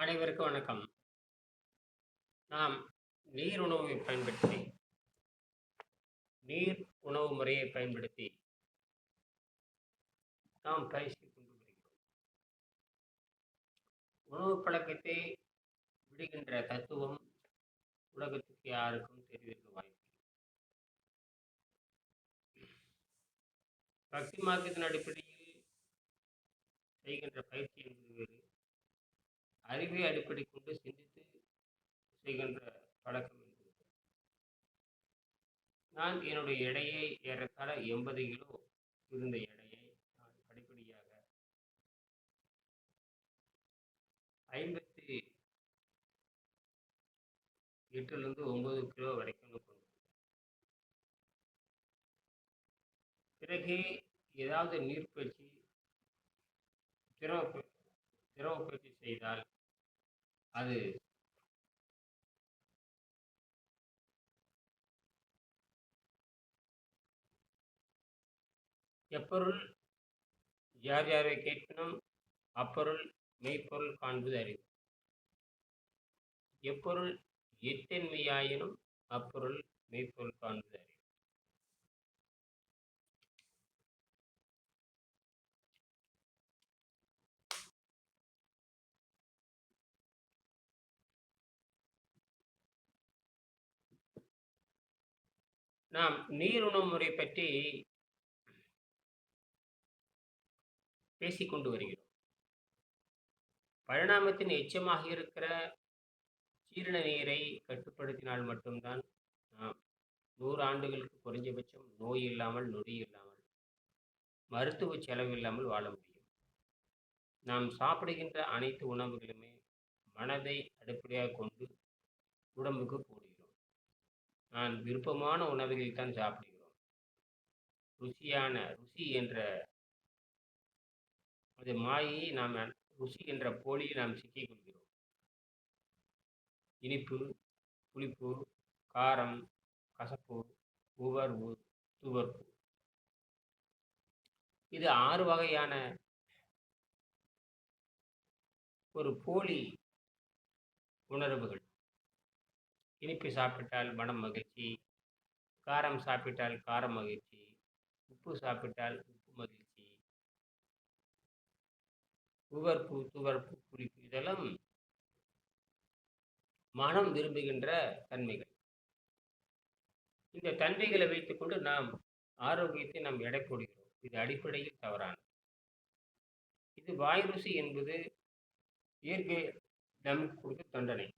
அனைவருக்கும் வணக்கம். நாம் நீர் உணவை பயன்படுத்தி நீர் உணவு முறையை பயன்படுத்தி நாம் பயிற்சி கொண்டு வருகிறோம். உணவு பழக்கத்தை விடுகின்ற தத்துவம் உலகத்துக்கு யாருக்கும் தெரிவிக்க வாய்ப்பு பக்தி மார்க்கத்தின் அடிப்படையில் செய்கின்ற பயிற்சி என்பது கல்வி அடிப்படை கொண்டு சிந்தித்து செய்கின்ற பழக்கம் நான் என்னுடைய எடையை ஏறத்தாழ 80 கிலோ இருந்த எடையை நான் படிப்படியாக 58லிருந்து 9 கிலோ வரைக்கும் கொண்டு பிறகு ஏதாவது நீர்ப்பயிற்சி திரவ திரவ பயிற்சி செய்தால் அது எப்பொருள் யார் யாரை கேட்பினும் அப்பொருள் மெய்ப்பொருள் காண்பது அறிவு. எப்பொருள் எத்தன்மையாயினும் அப்பொருள் மெய்ப்பொருள் காண்பது அறிவு. நாம் நீர் உணவு முறை பற்றி பேசிக்கொண்டு வருகிறோம். பரிணாமத்தின் எச்சமாக இருக்கிற ஜீரண நீரை கட்டுப்படுத்தினால் மட்டும்தான் நாம் நூறு ஆண்டுகளுக்கு குறைஞ்சபட்சம் நோய் இல்லாமல், நொடி இல்லாமல், மருத்துவ செலவு இல்லாமல் வாழ முடியும். நாம் சாப்பிடுகின்ற அனைத்து உணவுகளுமே மனதை அடிப்படையாக கொண்டு உடம்புக்கு கூடும் நான் விருப்பமான உணவுகளை தான் சாப்பிடுகிறோம். ருசியான ருசி என்ற அது மாயை நாம் ருசி என்ற போலியில் நாம் சிக்கிக் கொள்கிறோம். இனிப்பு, புளிப்பு, காரம், கசப்பு, உவர்வு, துவர்ப்பு. இது ஆறு வகையான ஒரு போலி உணர்வுகள். இனிப்பு சாப்பிட்டால் மனம் மகிழ்ச்சி, காரம் சாப்பிட்டால் காரம் மகிழ்ச்சி, உப்பு சாப்பிட்டால் உப்பு மகிழ்ச்சி. உவர்ப்பு, துவர்ப்பு, குறிப்பு இதெல்லாம் மனம் விரும்புகின்ற தன்மைகள். இந்த தன்மைகளை வைத்துக்கொண்டு நாம் ஆரோக்கியத்தை நாம் எடை போடுகிறோம். இது அடிப்படையில் தவறானது. இது வாய் ருசி என்பது இயற்கை நமக்கு கொடுத்த தண்டனை.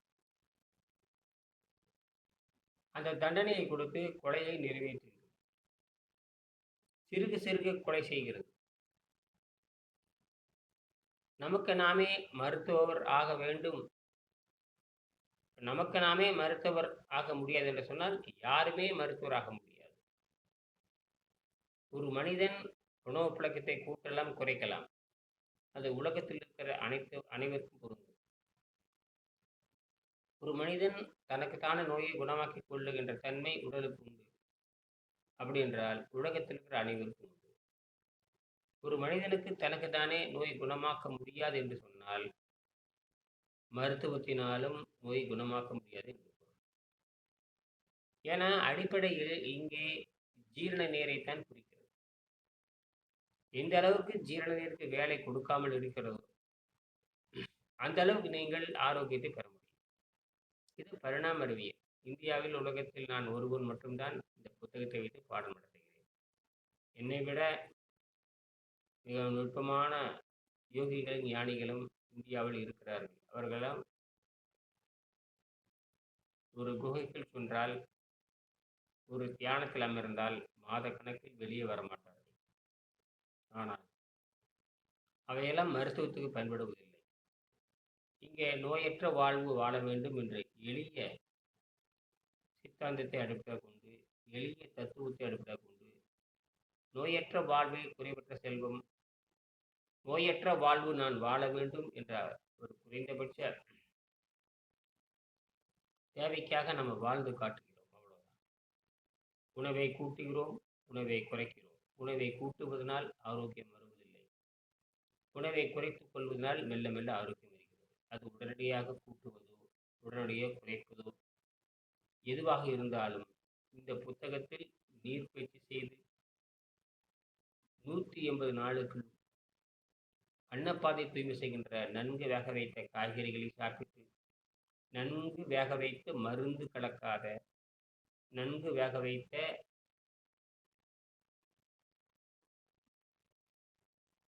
அந்த தண்டனையை கொடுத்து கொலையை நிறைவேற்றுகிறது. சிறுக சிறுக கொலை செய்கிறது. நமக்கு நாமே மருத்துவர் ஆக வேண்டும். நமக்கு நாமே மருத்துவர் ஆக முடியாது என்று சொன்னால் யாருமே மருத்துவர் ஆக முடியாது. ஒரு மனிதன் உணவு பழக்கத்தை கூட்டலாம், குறைக்கலாம். அது உலகத்தில் இருக்கிற அனைத்து அனைவருக்கும் பொருந்தும். ஒரு மனிதன் தனக்குத்தான நோயை குணமாக்கிக் கொள்ளுகின்ற தன்மை உடலுக்கு உண்டு. அப்படி என்றால் உலகத்தில் இருக்கிற அனைவருக்கும் உண்டு. ஒரு மனிதனுக்கு தனக்குத்தானே நோய் குணமாக்க முடியாது என்று சொன்னால் மருத்துவத்தினாலும் நோய் குணமாக்க முடியாது என்று ஏன்னா அடிப்படையில் இங்கே ஜீரண நீரைத்தான் குறிக்கிறது. எந்த அளவுக்கு ஜீரண நீருக்கு வேலை கொடுக்காமல் இருக்கிறதோ அந்த அளவுக்கு நீங்கள் ஆரோக்கியத்தை பெற முடியும். இது பரிணாம அறிவியல். இந்தியாவில் உலகத்தில் நான் ஒருவன் மட்டும்தான் இந்த புத்தகத்தை வைத்து பாடம் நடத்துகிறேன். என்னை விட மிக நுட்பமான யோகிகளும், ஞானிகளும் இந்தியாவில் இருக்கிறார்கள். அவர்களும் ஒரு குகைக்குள் சென்றால், ஒரு தியானத்தில் அமர்ந்தால் மாதக்கணக்கில் வெளியே வரமாட்டார்கள். ஆனால் அவையெல்லாம் மருத்துவத்துக்கு பயன்படுவதில்லை. இங்கே நோயற்ற வாழ்வு வாழ வேண்டும் என்ற எளிய சித்தாந்தத்தை அடிப்படையாகக் கொண்டு, எளிய தத்துவத்தை அடிப்படையாகக் கொண்டு, நோயற்ற வாழ்வில் குறைவற்ற செல்வம், நோயற்ற வாழ்வு நான் வாழ வேண்டும் என்ற ஒரு குறைந்தபட்ச தேவைக்காக நம்ம வாழ்ந்து காட்டுகிறோம். அவ்வளவுதான். உணவை கூட்டுகிறோம், உணவை குறைக்கிறோம். உணவை கூட்டுவதனால் ஆரோக்கியம் வருவதில்லை. உணவை குறைத்துக் கொள்வதனால் மெல்ல மெல்ல ஆரோக்கியம் அது உடனடியாக கூட்டுவதோ உடனடியாக குறைப்பதோ எதுவாக இருந்தாலும் இந்த புத்தகத்தில் நீர் பயிற்சி செய்து நூற்றி எண்பது நாளுக்குள் அன்னப்பாதை தூய்மை செய்கின்ற நன்கு வேக வைத்த காய்கறிகளை சாப்பிட்டு நன்கு வேக வைத்த மருந்து கலக்காத நன்கு வேக வைத்த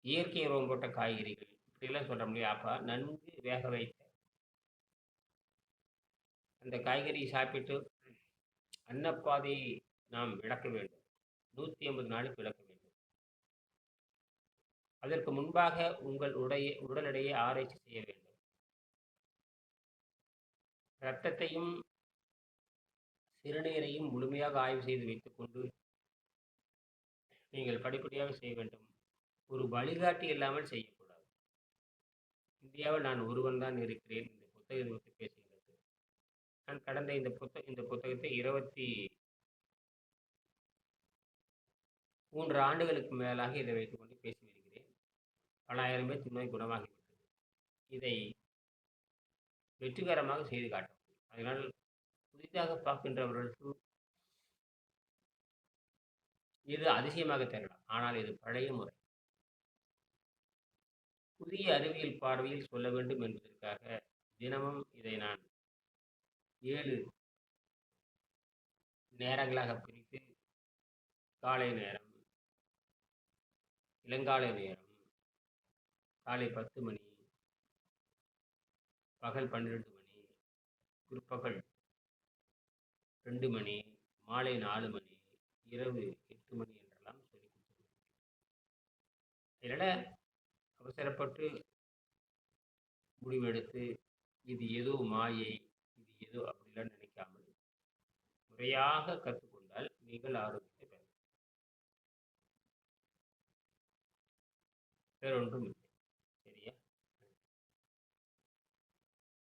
இயற்கை உரம் போட்ட காய்கறிகள் இப்படிலாம் சொல்ற முடியாது அப்போ நன்கு வேக வைத்த அந்த காய்கறியை சாப்பிட்டு அன்னப்பாதையை நாம் விளக்க வேண்டும். நூற்றி ஐம்பது நாளுக்கு விளக்க வேண்டும். அதற்கு முன்பாக உங்கள் உடைய உடல் எடையை ஆராய்ச்சி செய்ய வேண்டும். இரத்தத்தையும் சிறுநீரையும் முழுமையாக ஆய்வு செய்து வைத்துக்கொண்டு நீங்கள் படிப்படியாக செய்ய வேண்டும். ஒரு வழிகாட்டி இல்லாமல் செய்யும் இந்தியாவில் நான் ஒருவன் தான் இருக்கிறேன். இந்த புத்தகத்தை பற்றி பேசுகிறது. நான் கடந்த இந்த புத்தக இந்த புத்தகத்தை இருபத்தி மூன்று ஆண்டுகளுக்கு மேலாக இதை வைத்துக்கொண்டு பேசி வருகிறேன். பலாயிரம் பேர் நோய் குணமாகிவிட்டது. இதை வெற்றிகரமாக செய்து காட்டும். அதனால் புதிதாக பார்க்கின்றவர்களுக்கு இது அதிசயமாக தெரியலாம் ஆனால் இது பழைய முறை. புதிய அறிவியல் பார்வையில் சொல்ல வேண்டும் என்பதற்காக தினமும் இதை நான் ஏழு நேரங்களாக பிரித்து காலை நேரம் இளங்காலை நேரம் காலை பத்து மணி பகல் பன்னிரெண்டு மணி பிற்பகல் ரெண்டு மணி மாலை நாலு மணி இரவு எட்டு மணி என்றெல்லாம் சொல்லி கொடுத்துருக்கேன் இதனால் அவசரப்பட்டு முடிவெடுத்து இது ஏதோ மாயை இது ஏதோ அப்படிலாம் நினைக்காமல் முறையாக கற்றுக்கொண்டால் நீங்கள் ஆரோக்கியத்தை பெறலாம் வேறொன்றும் இல்லை